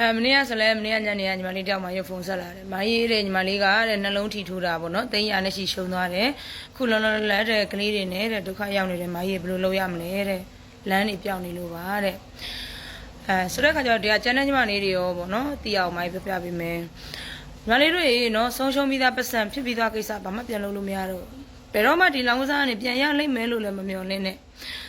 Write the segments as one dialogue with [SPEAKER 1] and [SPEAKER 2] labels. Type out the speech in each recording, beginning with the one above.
[SPEAKER 1] အဲမနေ့ကဆိုလဲမနေ့ကညနေကညီမလေးတယောက်မှရုပ်ဖုန်းဆက်လာတယ်။မကြီးတဲ့ညီမလေးကတဲ့နှလုံးထီထိုးတာပေါ့နော်။သိန်းရနဲ့ရှိရှုံသွားတယ်။ခုလုံးလုံးလက်တဲ့ကလေးတွေနဲ့တဲ့ဒုက္ခရောက်နေတဲ့မကြီးဘယ်လိုလုပ်ရမလဲတဲ့။လမ်းတွေပြောင်းနေလို့ပါတဲ့။အဲဆိုတဲ့ခါကျတော့ဒီကကျန်တဲ့ညီမလေးတွေရောပေါ့နော်။တီးအောင်မိုင်းပြပြပေးမယ်။ညီမလေးတို့ရေနော်ဆုံးရှုံးပြီးသားပတ်စံဖြစ်ပြီးသားကိစ္စဘာမှပြန်လုပ်လို့မရတော့ဘူး ဘယ်တော့မှဒီလောင်ကစားကနေပြန်ရလိမ့်မယ်လို့လည်းမမျှော်လင့်နဲ့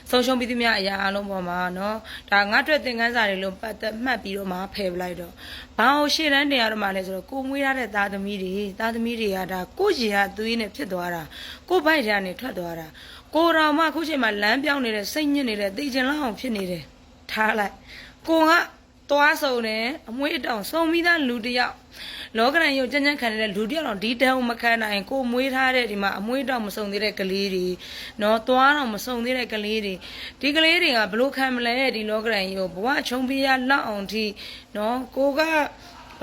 [SPEAKER 1] ဆုံးရှုံးပြီးသမျှအရာအလုံးပေါ်မှာနော်ဒါငါ့အတွက်သင်ခန်းစာတွေလို့ပတ်သက်မှတ်ပြီးတော့မှဖယ်ပလိုက်တော့ဘာလို့ရှေ့တန်းတင်ရတော့မှလဲဆိုတော့ကိုမွေးရတဲ့သားသမီးတွေသားသမီးတွေကဒါကိုကြီးဟာသွေးနဲ့ဖြစ်သွားတာကိုဘိုက်ဓာတ်နဲ့ထွက်သွားတာကိုတော်မှအခုချိန်မှာလမ်းပြောင်းနေတဲ့စိတ်ညစ်နေတဲ့သိချင်လောက်အောင်ဖြစ်နေတယ်ထားလိုက်ကိုက သွားဆုံတယ်အမွေးအတောင်စုံပြီးသားလူတစ်ယောက်လောကရန်ရုပ်ကြမ်းကြမ်းခံနေတဲ့လူတစ်ယောက်တော့ဒီတန်းမခံနိုင်ကိုမွေးထားတဲ့ဒီမှာအမွေးတောင်မစုံသေးတဲ့ကလေးတွေနော်သွားတော့မစုံသေးတဲ့ကလေးတွေဒီကလေးတွေကဘလို့ခံမလဲဒီလောကရန်ရုပ်ဘဝချုံပြရလောက်အောင်ထိနော်ကိုကဘ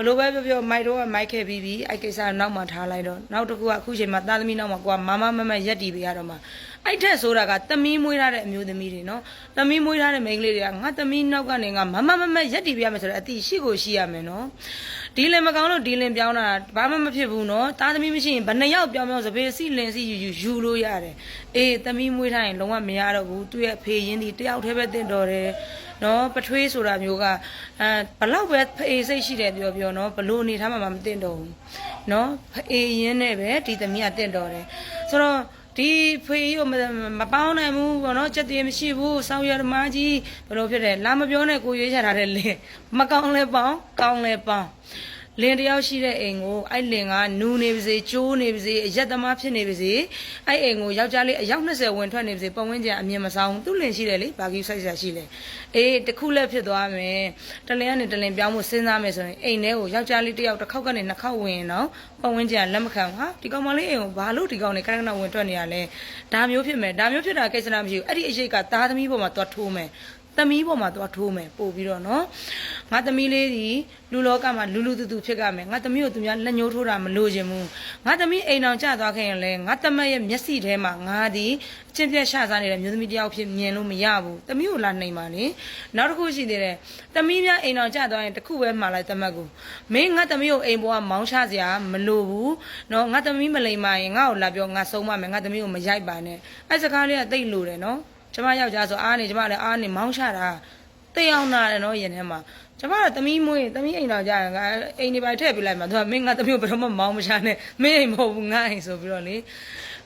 [SPEAKER 1] လို့ပဲပြောပြောမိုက်တော့ကမိုက်ခဲ့ပြီးပြီအဲ့ကိစ္စနောက်မှထားလိုက်တော့နောက်တစ်ခုကအခုချိန်မှာသားသမီးနောက်မှာကိုကမမမမရက်တီပေးရတော့မှာအဲ့ထက်ဆိုတာကသမီးမွေးထားတဲ့အမျိုးသမီးတွေနော်သမီးမွေးထားတဲ့မိန်းကလေးတွေကငါသမီးနောက်ကနေငါမမမမရက်တီပေးရမယ်ဆိုတော့အတိရှိကိုရှိရမယ်နော်ဒီလင်မကောင်းလို့ဒီလင်ပြောင်းတာဘာမှမဖြစ်ဘူးနော်သားသမီးမရှိရင်ဘယ်နှစ်ယောက်ပြောင်းပြောင်းစပယ်စီလင်စီယူယူယူလို့ရတယ်အေးသမီးမွေးထားရင်လုံးဝမရတော့ဘူးသူ့ရဲ့ဖေရင်းဒီတယောက်တည်းပဲတင့်တော်တယ်နော်ပထွေးဆိုတာမျိုးကအဲဘလောက်ပဲဖေးစိတ်ရှိတယ်ပြောပြောနော်ဘလို့အနေထားမှမတင်တော့ဘူးနော်ဖေးရင်းနဲ့ပဲဒီသမီးကတင့်တော်တယ်ဆိုတော့ ဒီဖေးရောမမပေါင်းနိုင်ဘူးပေါ့နော်စက်တည်းမရှိဘူးစောင်းရဓမကြီးဘယ်လိုဖြစ်တယ်လာမပြောနဲ့ကိုရွေးချထားတဲ့လင်မကောင်းလဲပေါင်းကောင်းလဲပေါင်း လင်တယောက်ရှိတဲ့အိမ်ကိုအဲ့လင်ကနူးနေပါစေကျိုးနေပါစေအရက်သမားဖြစ်နေပါစေအဲ့အိမ်ကိုယောက်ျားလေးအယောက်20ဝင်ထွက်နေပါစေပတ်ဝန်းကျင်အမြင်မဆောင်သူ့လင်ရှိတယ်လေဘာကြီးဆိုင်ဆရာရှိလဲအေးတခုလက်ဖြစ်သွားမယ်တလင်ကနေတလင်ပြောင်းမှုစဉ်းစားမယ်ဆိုရင်အိမ်ထဲကိုယောက်ျားလေးတစ်ယောက်တစ်ခေါက်ကနေနှစ်ခေါက်ဝင်ရင်တော့ပတ်ဝန်းကျင်ကလက်မခံဟာဒီကောင်မလေးအိမ်ကိုဘာလို့ဒီကောင်နေခဏခဏဝင်ထွက်နေရလဲဒါမျိုးဖြစ်မယ်ဒါမျိုးဖြစ်တာကိစ္စနာမရှိဘူးအဲ့ဒီအရေးကသားသမီးပေါ်မှာသွားထိုးမယ် သမီးပေါ်မှာသွားထိုးမယ်ပို့ပြီးတော့နော်ငါသမီးလေးဒီလူလောကမှာလူလူတူတူဖြစ်ကြမယ်ငါသမီးကိုသူများလက်ညှိုးထိုးတာမလို့ခြင်းဘူးငါသမီးအိမ်အောင်ကျသွားခဲ့ရင်လဲငါသမက်ရဲ့မျက်စိထဲမှာငါဒီအချင်းပြက်ရှာစားနေတဲ့မျိုးသမီးတယောက်ဖြစ်မြင်လို့မရဘူးသမီးကိုလာနှိမ်ပါလေနောက်တစ်ခုရှိသေးတယ်သမီးများအိမ်အောင်ကျသွားရင်တစ်ခုပဲမှားလိုက်သမက်ကိုမင်းငါသမီးကိုအိမ်ပေါ်ကမောင်းချစရာမလိုဘူးနော်ငါသမီးမလိမ်မရင်ငါ့ကိုလာပြောငါဆုံးမမယ်ငါသမီးကိုမရိုက်ပါနဲ့အဲ့စကားလေးကတိတ်လို့တယ်နော် ကျမယောက်ျားဆိုအားနေကျမလည်းအားနေမောင်းချတာတိတ်အောင်နာတယ်နော်ရင်ထဲမှာကျမကသမီးမွေးသမီးအိမ်တော်ကြရင်ငါအိမ်ဒီပိုင်ထည့်ပြလိုက်မှာသူကမင်းငါသမီးကိုဘယ်တော့မှမောင်းမချနဲ့မင်းအိမ်မဟုတ်ဘူးငါအိမ်ဆိုပြီးတော့လေ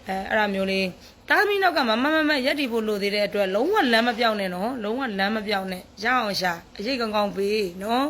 [SPEAKER 1] အဲအဲ့ဒါမျိုးလေးတာမီနောက်ကမမမမရက်တီဖို့လိုသေးတဲ့အတွက်လုံးဝလမ်းမပြောင်းနဲ့နော်လုံးဝလမ်းမပြောင်းနဲ့ရအောင်ရှာအရေးကောင်းကောင်းပေးနော်